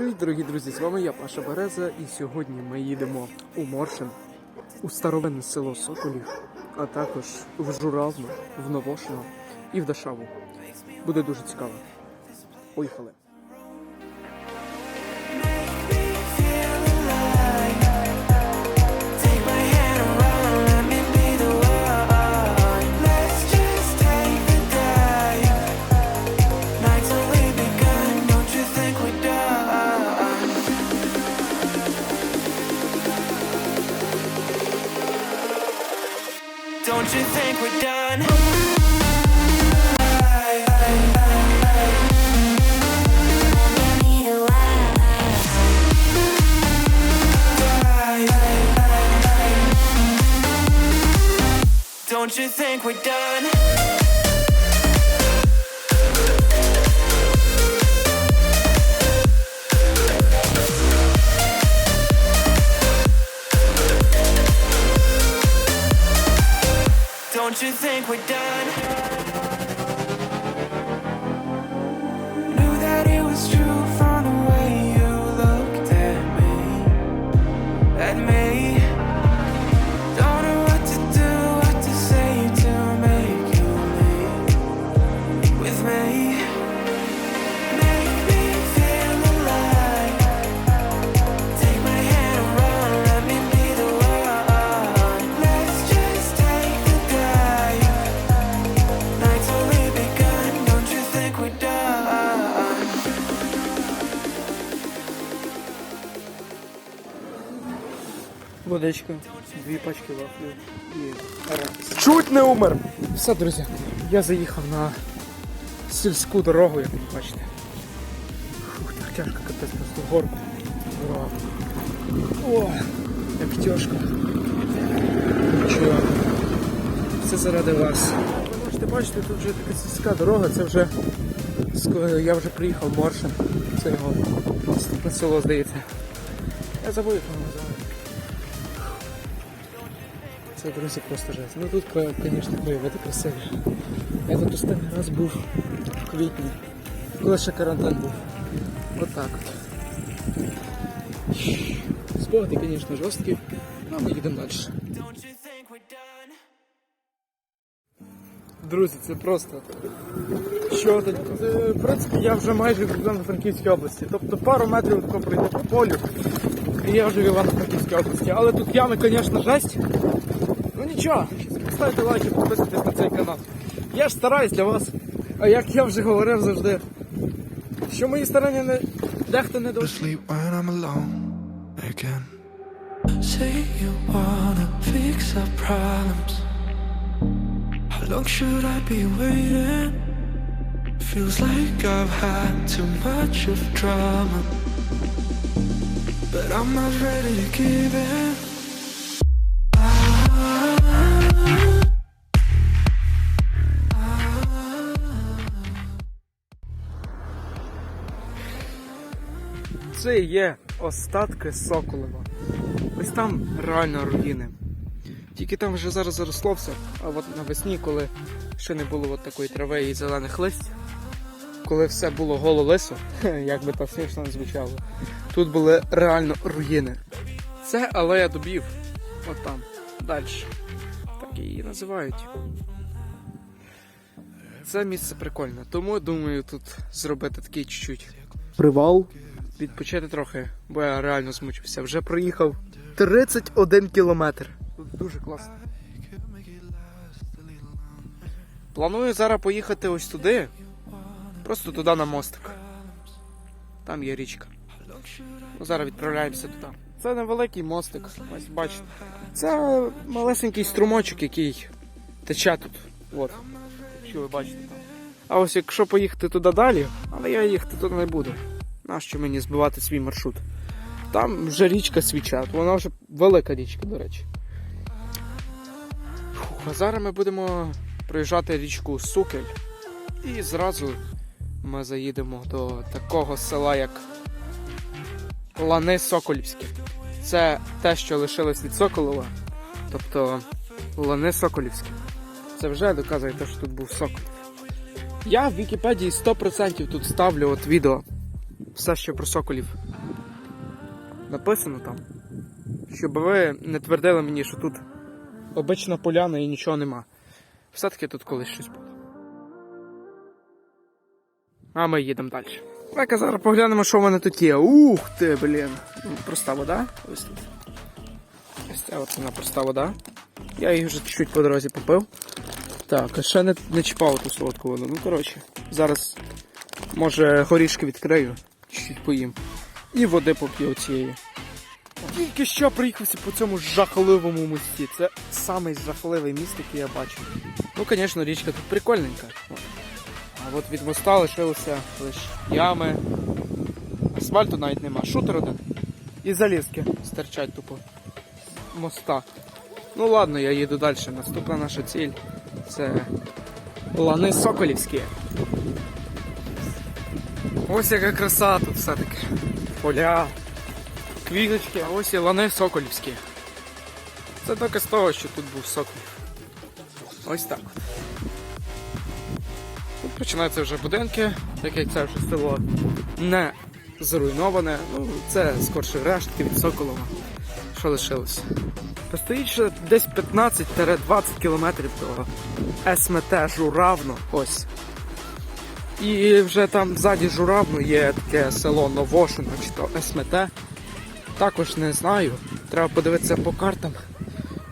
Привіт, дорогі друзі! З вами я, Паша Береза, і сьогодні ми їдемо у Моршин, у старовинне село Соколів, а також в Журавну, в Новошино і в Дашаву. Буде дуже цікаво. Поїхали! Don't you think we're done? Think we're done? Водичка, дві пачки вафлів і арахіс. Чуть не умер! Все, друзі, я заїхав на сільську дорогу, як ви бачите. Фух, так тяжко капець просто в горку. О, як тяжко. Нічого. Все заради вас. Ви можете бачити, тут вже така сільська дорога, це вже я вже приїхав в Моршин. Це його наступне село, здається. Я забув, як воно називається. Це, друзі, просто жесть. Ну тут, звісно, краєвиди красиві. Я тут останній раз був в квітні, коли ще карантин був. Отак от. Спогади, звісно, жорсткі, але ми їдемо далі. Друзі, це просто що? Це, в принципі, я вже майже в Івано-Франківській області. Тобто пару метрів тако по полю, і я вже в Івано-Франківській області. Але тут ями, звісно, жесть. Ну нічого, ставте лайки, підписуйтесь на цей канал. Я ж стараюсь для вас. А як я вже говорив завжди, що мої старання не дехто не to до. sleep when I'm alone again. Say you wanna fix our problems. How long should I be waiting? Feels like I've had too much of drama. But I'm not ready to give in. Це є остатки Соколова. Ось там реально руїни. Тільки там вже зараз заросло все. А от навесні, коли ще не було от такої трави і зелених листів, коли все було голо лисо, як би то смішно не звучало, тут були реально руїни. Це алея дубів. От там. Далі. Так її називають. Це місце прикольне, тому думаю тут зробити такий чуть-чуть привал, відпочити трохи, бо я реально змучився. Вже проїхав 31 кілометр. Тут дуже класно. Планую зараз поїхати ось туди. Просто туди на мостик. Там є річка. Ну, зараз відправляємося туди. Це невеликий мостик, ось бачите. Це малесенький струмочок, який тече тут. От. Що ви бачите там. А ось якщо поїхати туди далі, але я їхати туди не буду. Нащо мені збивати свій маршрут? Там вже річка свіча, вона вже велика річка, до речі. Фух, а зараз ми будемо проїжджати річку Сукель. І зразу ми заїдемо до такого села, як Лани Соколівське. Це те, що лишилось від Соколова. Тобто Лани Соколівське. Це вже доказує те, що тут був Соколів. Я в Вікіпедії 100% тут ставлю от відео. Все, що про Соколів написано там. Щоб ви не твердили мені, що тут обична поляна і нічого нема. Все-таки тут колись щось було. А ми їдемо далі. Давай-ка зараз поглянемо, що в мене тут є. Ух ти, блін. Ну, Проста вода. Ось тут. Ось ця от вона проста вода. Я її вже чуть-чуть по дорозі попив. Так, а ще не, не чіпав ту солодку воду. Ну, коротше, зараз може горішки відкрию, чуть-чуть поїм. І води поп'ю цієї. Тільки що приїхався по цьому жахливому мості. Це самий жахливий міст, який я бачив. Ну, звісно, річка тут прикольненька. А от від моста лишилися лише ями. Асфальту навіть нема. Шутер один. І залізки стирчать тупо. Моста. Ну ладно, я їду далі. Наступна наша ціль це Лани Соколівські. Ось яка краса тут все-таки. Поля, квіточки, а ось і лани Соколівські. Це доказ того, що тут був Соколів. Ось так. от. Тут починаються вже будинки, так як це вже село не зруйноване. Ну, це скорше рештки від Соколова, що лишилося. Постоїть ще десь 15-20 кілометрів до СМТ Журавно. Ось. І вже там ззаді Журавно є таке село Новошино чи то СМТ. Також не знаю. Треба подивитися по картам,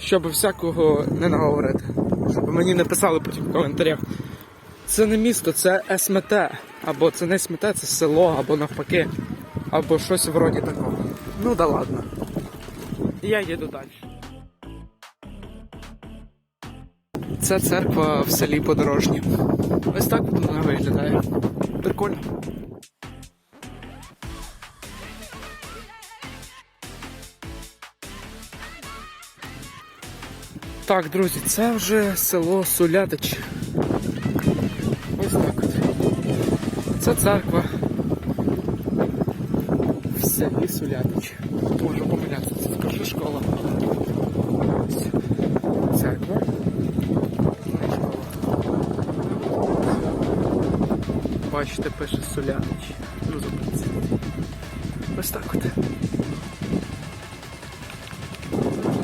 щоб всякого не наговорити. Щоб мені не писали потім в коментарях. Це не місто, це СМТ. Або це не СМТ, це село, або навпаки, або щось вроді такого. Ну да ладно. Я їду далі. Це церква в селі Подорожні. Ось так вона виглядає. Прикольно. Так, друзі, це вже село Сулятич. Ось так. Це церква. В селі Сулятич. Можу помилятися, це скажу школа. Ось. Церква. Бачите, пише Солянич. Ну, зупиниться. Ось так от.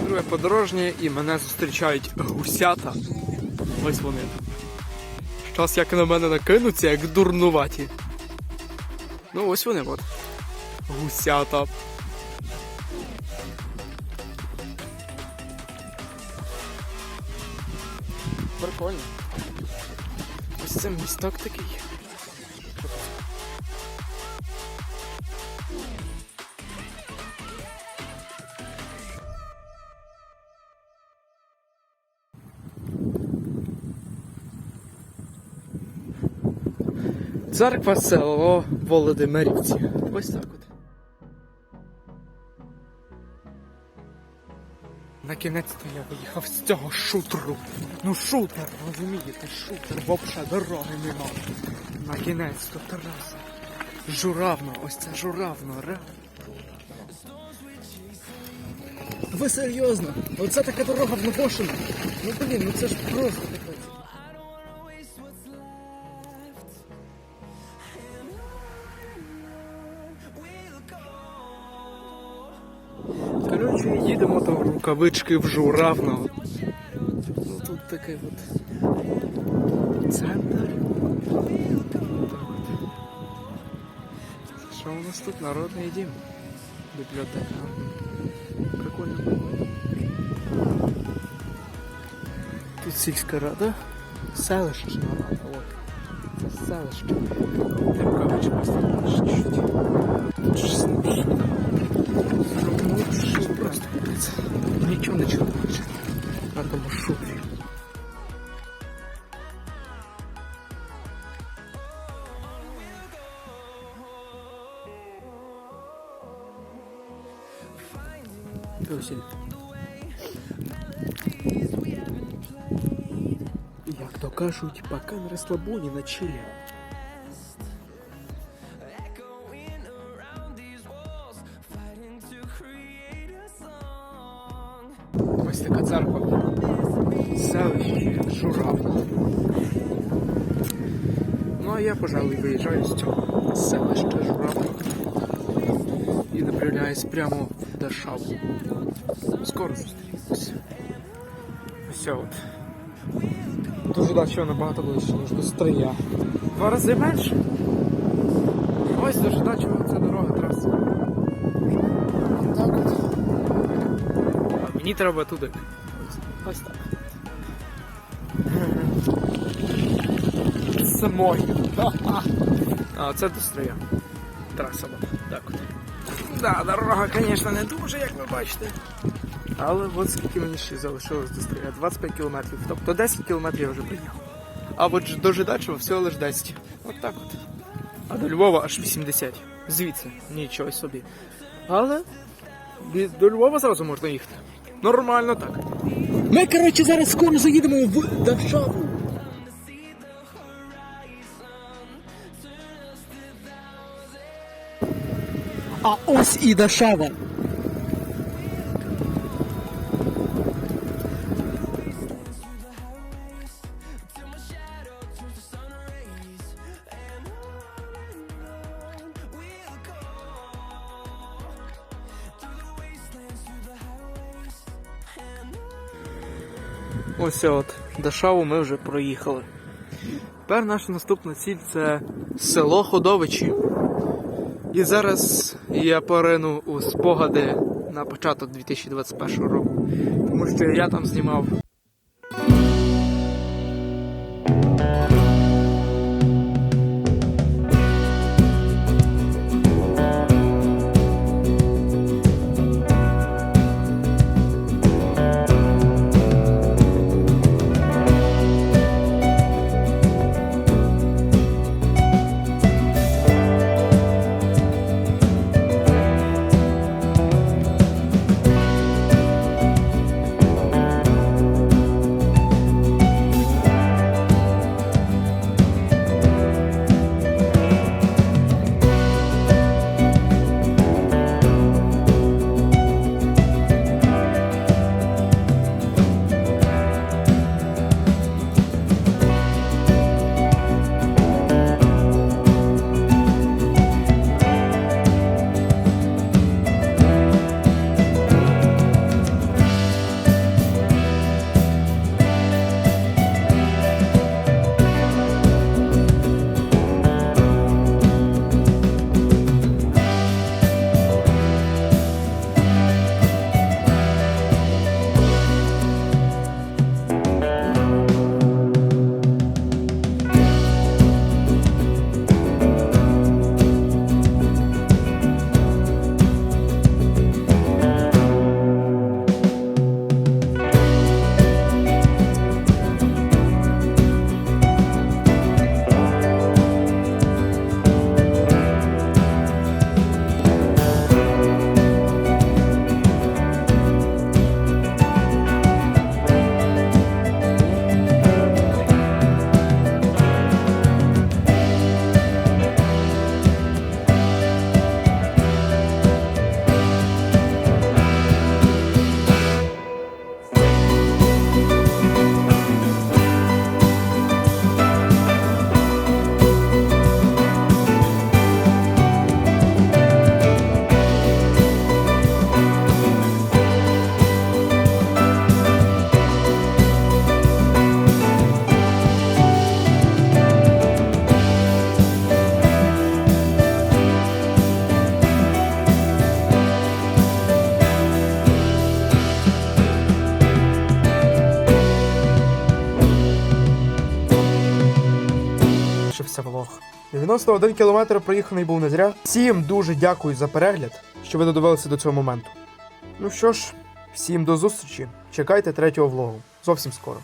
Друге подорожнє і мене зустрічають гусята. Ось вони. Щас як на мене накинуться, як дурнуваті. Ну ось вони от. Гусята. Прикольно. Ось це місток такий. Церква село Володимирівці. Ось так от. На кінець-то я виїхав з цього шутру. Ну шутер, розумієте, шутер, взагалі дороги нема. На кінець-то траса. Журавно, ось це журавно, реально. Ви серйозно? Оце така дорога в? Ну блін, ну це ж просто рукавички в Журавно. Ну тут такий от центр. Так от. Що у нас тут? Народний дім. Бібліотека. Прикольно. Тут сільська рада. Селище ж рада, от. Це селище. Де рукавичка ось там чуть-чуть. Тут щось не пішло. Ну, що просто капець. Нічого не чути більше. На тому шутрі. Друзі. Як то кажуть, пока на розслабоні на чилі. Ну а я, пожалуй, виїжджаю з цього селища Журавна. І відправляюсь прямо в Дашаву. Скоро зустрінемось. Ось от. Дуже дача набагато ближче, ніж до Стрия. Два рази менше. Ось дуже дача, це дорога траса. Так от. А мені треба туди. Ось, ось так. Самої. А це до Стрия. Траса була. Так от. Да, дорога, звісно, не дуже, як ви бачите. Але от скільки мені ще залишилось до Стрия. 25 кілометрів. Тобто 10 кілометрів я вже прийняв. А от до Жидачева всього лиш 10. От так от. А до Львова аж 80. Звідси, нічого собі. Але до Львова зразу можна їхати. Нормально так. Ми, коротше, зараз скоро заїдемо в Варшаву. А ось і Дашава. Ось от, Дашаву ми вже проїхали. Тепер наша наступна ціль це село Ходовичі. І зараз я порину у спогади на початок 2021 року. Тому що я там знімав. 91 кілометр проїханий був не зря. Всім дуже дякую за перегляд, що ви додивилися до цього моменту. Ну що ж, всім до зустрічі. Чекайте третього влогу. Зовсім скоро.